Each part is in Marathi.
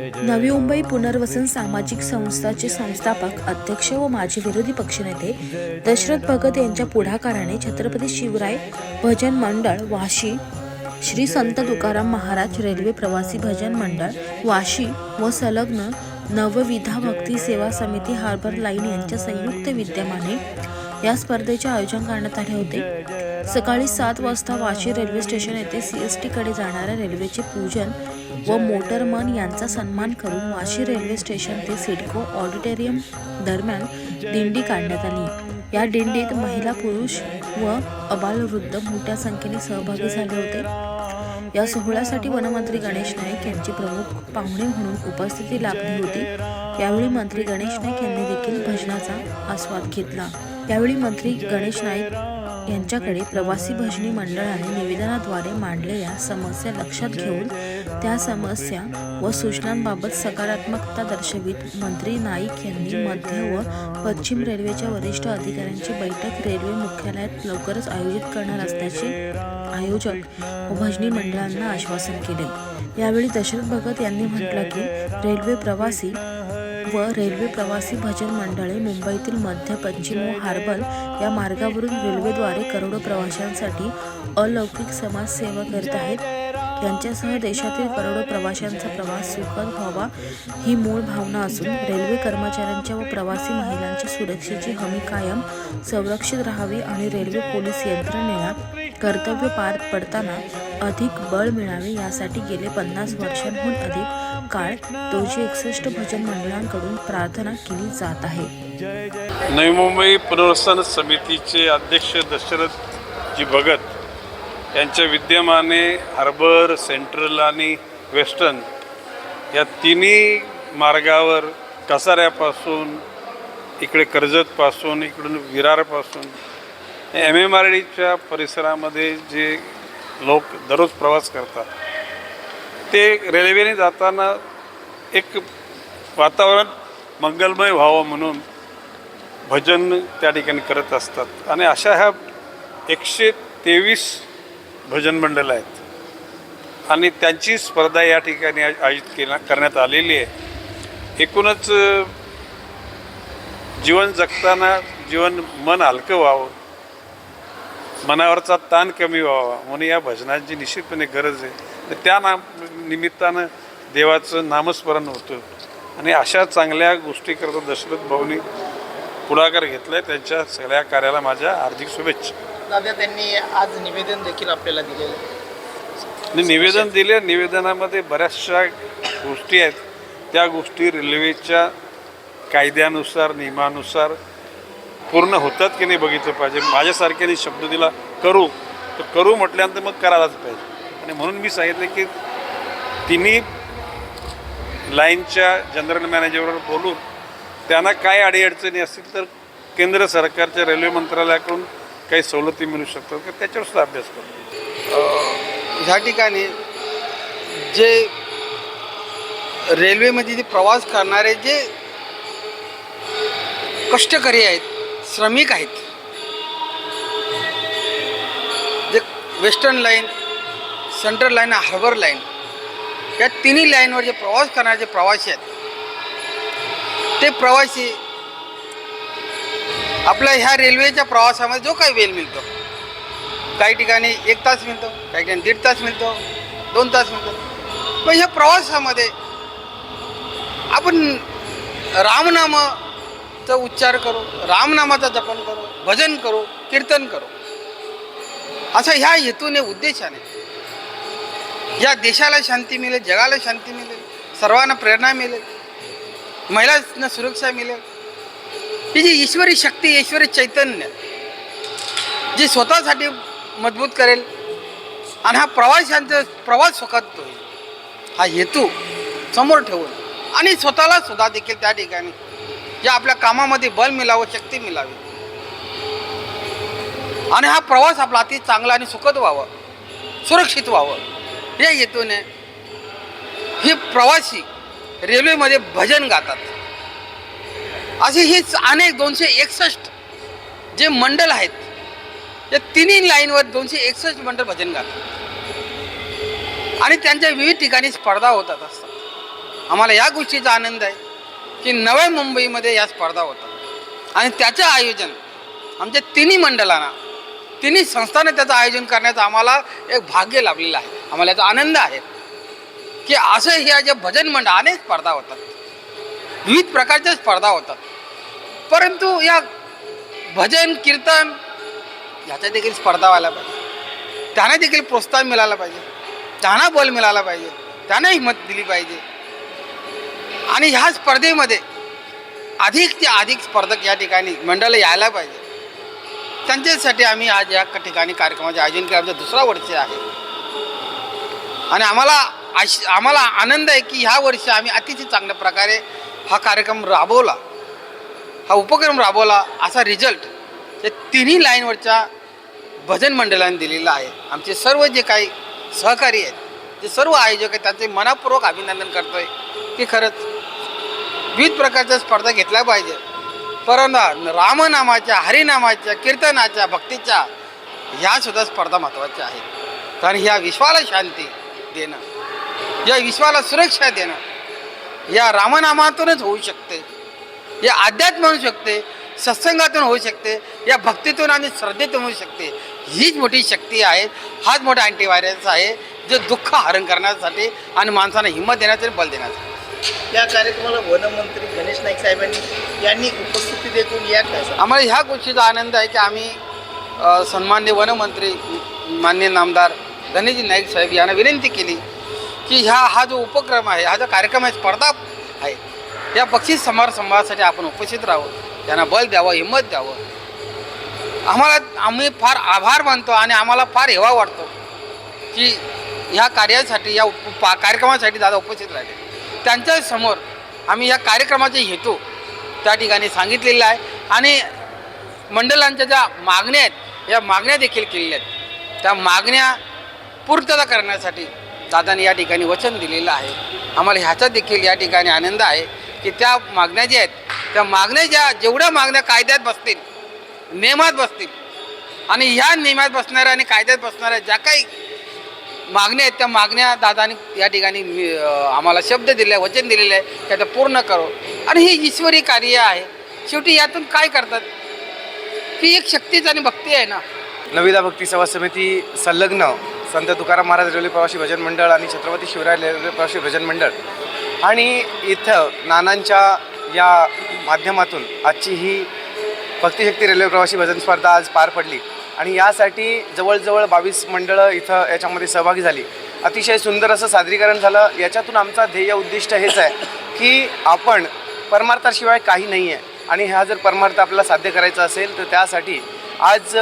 नवी मुंबई पुनर्वसन सामाजिक संस्थाचे संस्थापक अध्यक्ष व माजी विरोधी पक्षनेते दशरथ भगत यांच्या पुढाकाराने छत्रपती शिवराय भजन मंडळ वाशी श्री संत तुकाराम महाराज रेल्वे प्रवासी भजन मंडळ वाशी व संलग्न नवविधा भक्ती सेवा समिती हार्बर लाईन यांच्या संयुक्त विद्यमाने या स्पर्धेचे आयोजन करण्यात आले होते. सकाळी सात वाजता वाशी रेल्वे स्टेशन येथे सी एस टीकडे जाणाऱ्या रेल्वेचे पूजन व मोटरमन यांचा सन्मान करून वाशी रेल्वे स्टेशन ते सिडको ऑडिटोरियम दरम्यान दिंडी काढण्यात आली. या दिंडीत महिला पुरुष व अबालवृद्ध मोठ्या संख्येने सहभागी झाले होते. या सोहळ्यासाठी वनमंत्री गणेश नाईक यांची प्रमुख पाहुणे म्हणून उपस्थिती लाभली होती. यावेळी मंत्री गणेश नाईक यांनी देखील भजनाचा आस्वाद घेतला. यावेळी मंत्री गणेश नाईक यांच्याकडे प्रवासी भजनी मंडळाने निवेदनाद्वारे मांडलेल्या समस्या लक्षात घेऊन त्या समस्या व सूचनांबाबत सकारात्मकता दर्शवित मंत्री नाईक यांनी मध्य व पश्चिम रेल्वेच्या वरिष्ठ अधिकाऱ्यांची बैठक रेल्वे मुख्यालयात लवकरच आयोजित करणार असल्याचे आयोजक व भजनी मंडळांना आश्वासन केले. यावेळी दशरथ भगत यांनी म्हटलं की रेल्वे प्रवासी व रेल्वे प्रवासी भजन मंडळे मुंबईतील मध्य पश्चिम व हार्बर या मार्गावरून रेल्वेद्वारे करोडो प्रवाशांसाठी अलौकिक समाजसेवा करत आहेत. यांच्यासह देशातील करोडो प्रवाशांचा प्रवास सुखद व्हावा ही मूळ भावना असून रेल्वे कर्मचाऱ्यांच्या व प्रवासी महिलांच्या सुरक्षेची हमी कायम संरक्षित राहावी आणि रेल्वे पोलीस यंत्रणेला कर्तव्य पार पडताना अधिक बळ मिळावे यासाठी गेले पन्नास वर्षांहून अधिक काळ दोनशे एकसष्ट भजन मंडळांकडून प्रार्थना केली जात आहे. नवी मुंबई पुनर्वसन समितीचे अध्यक्ष दशरथजी भगत यांच्या विद्यमाने हार्बर सेंट्रल आणि वेस्टर्न या तिन्ही मार्गावर कसाऱ्यापासून इकडे कर्जतपासून इकडून विरारपासून एम एम आर डीच्या परिसरामध्ये जे लोक दररोज प्रवास करतात ते रेल्वेने जाताना एक वातावरण मंगलमय व्हावं म्हणून भजन त्या ठिकाणी करत असतात. आणि अशा ह्या एकशे तेवीस भजन मंडळ आहेत. आणि त्यांची स्पर्धा या ठिकाणी आय- आयोजित केला करण्यात आलेली आहे. एकूणच जीवन जगताना जीवन मन हलकं व्हावं. मनावरचा ताण कमी व्हावा. म्हणून या भजनाची निश्चितपणे गरज आहे. तर त्या नाम निमित्तानं देवाचं नामस्मरण होतं. आणि अशा चांगल्या गोष्टी करता दशरथ भाऊनी पुढाकार घेतला आहे त्यांच्या सगळ्या कार्याला माझ्या हार्दिक शुभेच्छा. दादा त्यांनी आज निवेदन देखील आपल्याला दिलेलं आहे. निवेदन दिले. निवेदनामध्ये बऱ्याचशा गोष्टी आहेत. त्या गोष्टी रेल्वेच्या कायद्यानुसार नियमानुसार पूर्ण होतात की नाही बघितलं पाहिजे. माझ्यासारख्याने शब्द दिला करू. तर करू म्हटल्यानंतर मग करायलाच पाहिजे. आणि म्हणून मी सांगितलं की तिन्ही लाईनच्या जनरल मॅनेजरवर बोलून त्यांना काय अडीअडचणी असतील तर केंद्र सरकारच्या रेल्वे मंत्रालयाकडून काही सवलती मिळू शकतात का? त्याच्यावर सुद्धा अभ्यास करतो ह्या ठिकाणी जे रेल्वेमध्ये जे प्रवास करणारे जे कष्टकरी आहेत श्रमिक आहेत. जे western line central line harbour line या तिन्ही लाईनवर जे प्रवास करणारे जे प्रवासी आहेत ते प्रवासी आपल्या ह्या रेल्वेच्या प्रवासामध्ये जो काही वेळ मिळतो. काही ठिकाणी एक तास मिळतो काही ठिकाणी दीड तास मिळतो दोन तास मिळतो. पण ह्या प्रवासामध्ये आपण रामनामाचा उच्चार करू रामनामाचा जपन करू भजन करू कीर्तन करू. असं ह्या हेतूने उद्देशाने या देशाला शांती मिळेल जगाला शांती मिळेल सर्वांना प्रेरणा मिळेल महिलांना सुरक्षा मिळेल. ही जी ईश्वरी शक्ती ईश्वरी चैतन्य जी स्वतःसाठी मजबूत करेल आणि हा प्रवाशांचा प्रवास सुखात होईल हा हेतू समोर ठेवून आणि स्वतःला सुद्धा देखील त्या ठिकाणी जे आपल्या कामामध्ये बल मिळावं शक्ती मिळावी आणि हा प्रवास आपला अति चांगला आणि सुखद व्हावं सुरक्षित व्हावं. या हेतूने हे प्रवासी रेल्वेमध्ये भजन गातात. असे हे अनेक दोनशे एकसष्ट जे मंडल आहेत या तिन्ही लाईनवर दोनशे एकसष्ट मंडळ भजन गातात. आणि त्यांच्या विविध ठिकाणी स्पर्धा होतात असतात. आम्हाला या गोष्टीचा आनंद आहे. की नव्या मुंबईमध्ये या स्पर्धा होतात. आणि त्याचं आयोजन आमच्या तिन्ही मंडळांना तिन्ही संस्थांना त्याचं आयोजन करण्याचं आम्हाला एक भाग्य लाभलेलं आहे. आम्हाला याचा आनंद आहे की असं ह्या ज्या भजन मंडळ अनेक स्पर्धा होतात. विविध प्रकारच्या स्पर्धा होतात. परंतु या भजन कीर्तन ह्याच्या देखील स्पर्धा व्हायला पाहिजे. त्यांना देखील प्रोत्साहन मिळालं पाहिजे. त्यांना बल मिळाला पाहिजे. त्यांना हिंमत दिली पाहिजे. आणि ह्या स्पर्धेमध्ये अधिक ते अधिक स्पर्धक या ठिकाणी मंडळ यायला पाहिजे. त्यांच्यासाठी आम्ही आज या ठिकाणी कार्यक्रमाचे आयोजन केलं. आमचं दुसरा वर्ष आहे. आणि आम्हाला आश आम्हाला आनंद आहे की ह्या वर्षी आम्ही अतिशय चांगल्या प्रकारे हा कार्यक्रम राबवला. हा उपक्रम राबवला. असा रिझल्ट या तिन्ही लाईनवरच्या भजन मंडळाने दिलेला आहे. आमचे सर्व जे काही सहकारी आहेत जे सर्व आयोजक आहेत त्यांचे मनापूर्वक अभिनंदन करतो आहे की खरंच विविध प्रकारच्या स्पर्धा घेतल्या पाहिजे. परंतु रामनामाच्या हरिनामाच्या कीर्तनाच्या भक्तीच्या ह्या सुद्धा स्पर्धा महत्त्वाच्या आहेत. कारण ह्या विश्वाला शांती देणं या विश्वाला सुरक्षा देणं या रामनामातूनच होऊ शकते. या अध्यात्म होऊ शकते सत्संगातून होऊ शकते या भक्तीतून आणि श्रद्धेतून होऊ शकते. हीच मोठी शक्ती आहे हाच मोठा अँटीव्हायरस आहे जो दुःख हरण करण्यासाठी आणि माणसांना हिंमत देण्यासाठी बल देण्यासाठी. या कार्यक्रमाला वनमंत्री गणेश नाईक साहेबांनी यांनी उपस्थिती देखून या आम्हाला ह्या गोष्टीचा आनंद आहे की आम्ही सन्मान्य वनमंत्री मान्य नामदार गणेशजी नाईक साहेब यांना विनंती केली की ह्या हा जो उपक्रम आहे हा जो कार्यक्रम आहे स्पर्धा आहे या बक्षीस समारंभासाठी आपण उपस्थित राहावं त्यांना बल द्यावं हिंमत द्यावं. आम्हाला आम्ही फार आभार मानतो आणि आम्हाला फार हेवा वाटतो की ह्या कार्यासाठी या उप पा- कार्यक्रमासाठी दादा उपस्थित राहिले. त्यांच्यासमोर आम्ही या कार्यक्रमाचे हेतू त्या ठिकाणी सांगितलेला आहे. आणि मंडळांच्या ज्या मागण्या आहेत या मागण्या देखील केलेल्या आहेत. त्या मागण्या पूर्तता करण्यासाठी दादाने या ठिकाणी वचन दिलेलं आहे. आम्हाला ह्याचा देखील या ठिकाणी आनंद आहे की त्या मागण्या ज्या आहेत त्या मागण्या ज्या जेवढ्या मागण्या कायद्यात बसतील नियमात बसतील आणि ह्या नियमात बसणाऱ्या आणि कायद्यात बसणाऱ्या ज्या काही मागण्या आहेत त्या मागण्या दादानी या ठिकाणी आम्हाला शब्द दिले आहे वचन दिलेले आहे की आता पूर्ण करो. आणि ही ईश्वरी कार्य आहे. शेवटी यातून काय करतात? ही एक शक्तीच आणि भक्ती आहे ना. नविदा भक्ती सेवा समिती संलग्न संत तुकाराम महाराज रेल्वे प्रवासी भजन मंडळ आणि छत्रपती शिवराय रेल्वे प्रवासी भजन मंडळ. आणि इथं नानांच्या या माध्यमातून आजची ही भक्तिशक्ती रेल्वे प्रवासी भजन स्पर्धा आज पार पडली. आणि यासाठी जवळजवळ बावीस मंडळं इथं याच्यामध्ये सहभागी झाली. अतिशय सुंदर असं सादरीकरण झालं. याच्यातून आमचा ध्येय उद्दिष्ट हेच आहे की आपण परमार्थाशिवाय काही नाही आहे आणि हा जर परमार्थ आपल्याला साध्य करायचा असेल तर त्यासाठी आज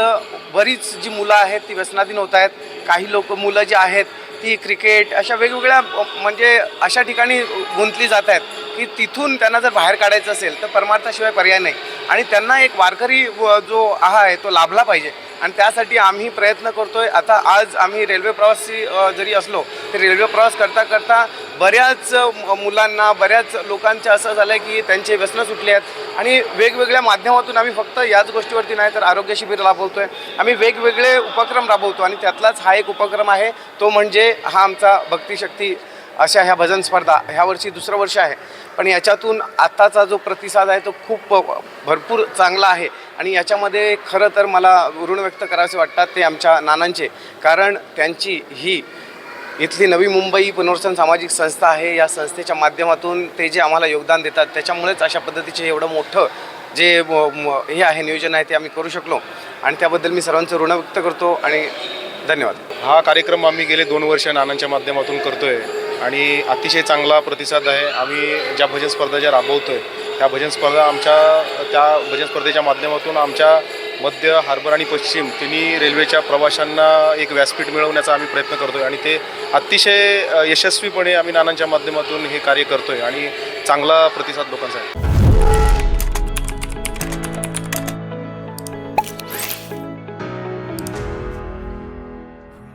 बरीच जी मुलं आहेत ती व्यसनाधीन होत आहेत. काही लोक मुलं जी आहेत ती क्रिकेट अशा वेगवेगळ्या म्हणजे अशा ठिकाणी गुंतली जात आहेत की तिथून त्यांना जर बाहेर काढायचं असेल तर परमार्थाशिवाय पर्याय नाही. आणि त्यांना एक वारकरी व जो आहा आहे तो लाभला पाहिजे. आणि त्यासाठी आम्ही प्रयत्न करतोय. आता आज आम्ही रेल्वे प्रवासी जरी असलो तरी रेल्वे प्रवास करता करता बऱ्याच मुलांना बऱ्याच लोकांचं असं झालं आहे की त्यांचे व्यसनं सुटले आहेत. आणि वेगवेगळ्या माध्यमातून आम्ही फक्त याच गोष्टीवरती नाही तर आरोग्य शिबिर राबवतोय. आम्ही वेगवेगळे उपक्रम राबवतो आणि त्यातलाच हा एक उपक्रम आहे. तो म्हणजे हा आमचा भक्तिशक्ती अशा ह्या भजन स्पर्धा. ह्या वर्षी दुसरं वर्ष आहे. पण याच्यातून आत्ताचा जो प्रतिसाद आहे तो खूप भरपूर चांगला आहे. आणि याच्यामध्ये खरं तर मला ऋण व्यक्त करावेसे वाटतात ते आमच्या नानांचे. कारण त्यांची ही इथली नवी मुंबई पुनर्वसन सामाजिक संस्था आहे. या संस्थेच्या माध्यमातून ते जे आम्हाला योगदान देतात त्याच्यामुळेच अशा पद्धतीचे एवढं मोठं जे म- हे आहे नियोजन आहे ते आम्ही करू शकलो. आणि त्याबद्दल मी सर्वांचं ऋण व्यक्त करतो आणि धन्यवाद. हा कार्यक्रम आम्ही गेले दोन वर्ष नानांच्या माध्यमातून करतोय. आणि अतिशय चांगला प्रतिसाद आहे. आम्ही ज्या भजन स्पर्धा ज्या राबवतोय त्या भजन स्पर्धा आमच्या त्या भजन स्पर्धेच्या माध्यमातून आमच्या मध्य हार्बर आणि पश्चिम तिन्ही रेल्वेच्या प्रवाशांना एक व्यासपीठ मिळवण्याचा आम्ही प्रयत्न करतोय आणि ते अतिशय यशस्वीपणे आम्ही नानांच्या माध्यमातून हे कार्य करतोय आणि चांगला प्रतिसाद लोकांचा आहे.